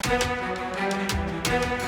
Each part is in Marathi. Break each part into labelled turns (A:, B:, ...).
A: Thank you.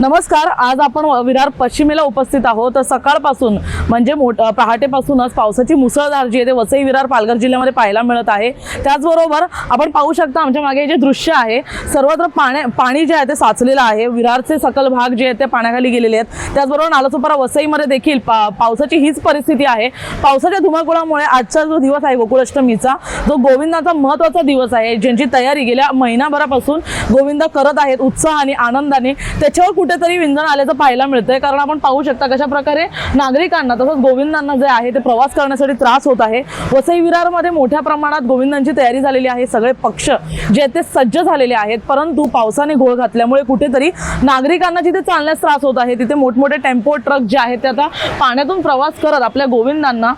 A: नमस्कार आज आपण विरार पश्चिमेला उपस्थित आहोत. तर सकाळपासून म्हणजे मोठ पहाटेपासूनच पावसाची मुसळधार जी आहे ते वसई विरार पालघर जिल्ह्यामध्ये पाहायला मिळत आहे. त्याचबरोबर आपण पाहू शकता आमच्या मागे जे दृश्य आहे सर्वत्र पाण्या पाणी जे आहे ते साचलेलं आहे. विरारचे सकल भाग जे आहेत ते पाण्याखाली गेलेले आहेत. त्याचबरोबर नालासोपारा वसईमध्ये देखील पा पावसाची हीच परिस्थिती आहे. पावसाच्या धुमाकुळामुळे आजचा जो दिवस आहे गोकुळाष्टमीचा जो गोविंदाचा महत्त्वाचा दिवस आहे ज्यांची तयारी गेल्या महिनाभरापासून गोविंद करत आहेत उत्साह आणि आनंदाने त्याच्यावर कुठेतरी विंधन आल्याचं पाहायला मिळतंय. कारण आपण पाहू शकता कशा प्रकारे नागरिकांना तसंच गोविंदांना जे आहे ते प्रवास करण्यासाठी त्रास होत आहे. वसई विरारमध्ये मोठ्या प्रमाणात गोविंदांची तयारी झालेली आहे. सगळे पक्ष जे ते सज्ज झालेले आहेत. परंतु पावसाने घोळ घातल्यामुळे कुठेतरी नागरिकांना जिथे चालण्यास त्रास होत आहे तिथे मोठमोठे टेम्पो ट्रक जे आहेत ते आता पाण्यातून प्रवास करत आपल्या गोविंदांना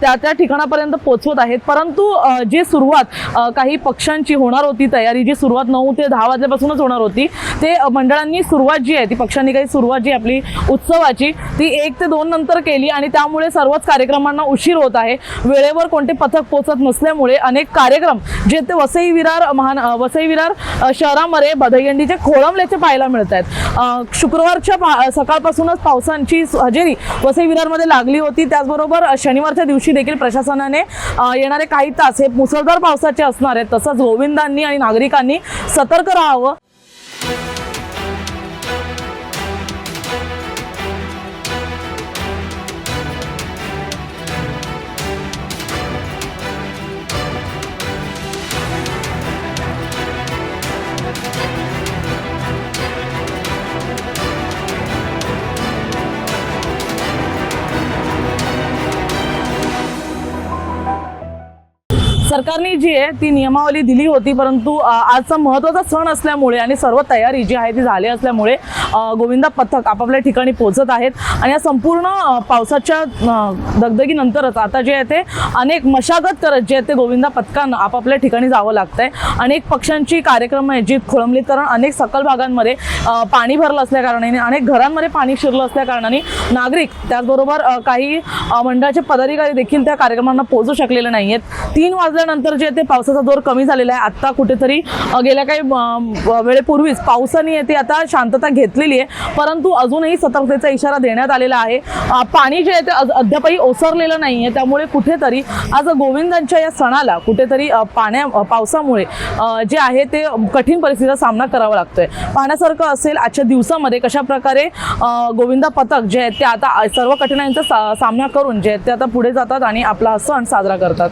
A: त्या त्या ठिकाणापर्यंत पोहोचवत आहेत. परंतु जी सुरुवात काही पक्षांची होणार होती तयारी जी सुरुवात नऊ ते दहा वाजल्यापासूनच होणार होती ते मंडळांनी सुरुवात जी आहे ती पक्षांनी काही सुरुवात जी आपली उत्सवाची ती एक ते दोन नंतर केली आणि त्यामुळे सर्वच कार्यक्रमांना उशीर होत आहे. वेळेवर कोणते पथक पोचत नसल्यामुळे अनेक कार्यक्रम जे ते वसई विरार महान वसई विरार शहरामध्ये बदयंडीचे खोळंबल्याचे पाहायला मिळत आहेत. शुक्रवारच्या पा- सकाळपासूनच पावसांची हजेरी वसई विरारमध्ये लागली होती. त्याचबरोबर शनिवारच्या दिवशी देखील प्रशासनाने येणारे काही तास हे मुसळधार पावसाचे असणार आहेत. तसंच गोविंदांनी आणि नागरिकांनी सतर्क राहावं. सरकारने जी आहे ती नियमावली दिली होती परंतु आजचा महत्त्वाचा सण असल्यामुळे आणि सर्व तयारी जी आहे ती झाली असल्यामुळे गोविंदा पथक आपापल्या ठिकाणी पोहोचत आहेत. आणि या संपूर्ण पावसाच्या दगदगीनंतरच आता जे आहे ते अनेक मशागत करत जे आहे ते गोविंदा पथकांना आपापल्या ठिकाणी जावं लागतंय. अनेक पक्षांची कार्यक्रम आहेत जी खोळंबलीत कारण अनेक सकल भागांमध्ये पाणी भरलं असल्याकारणाने अनेक घरांमध्ये पाणी शिरलं असल्याकारणाने नागरिक त्याचबरोबर काही मंडळाचे पदाधिकारी देखील त्या कार्यक्रमांना पोहोचू शकलेले नाही आहेत तीन वाजल्यानंतर जे ते पावसाचा जोर कमी झालेला आहे आत्ता कुठेतरी गेल्या काही वेळेपूर्वीच पावसाने येते आता शांतता घेतलेली आहे. परंतु अजूनही सतर्कतेचा इशारा देण्यात आलेला आहे. पाणी जे आहे ते अद्यापही ओसरलेलं नाही आहे त्यामुळे कुठेतरी आज गोविंदांच्या या सणाला कुठेतरी पाण्या पावसामुळे जे आहे ते कठीण परिस्थितीचा सामना करावा लागतोय. पाहण्यासारखं असेल आजच्या दिवसामध्ये कशा प्रकारे गोविंदा पथक जे आहेत ते आता सर्व कठीणांचा सा- सामना करून जे आहेत ते आता पुढे जातात आणि आपला सण साजरा करतात.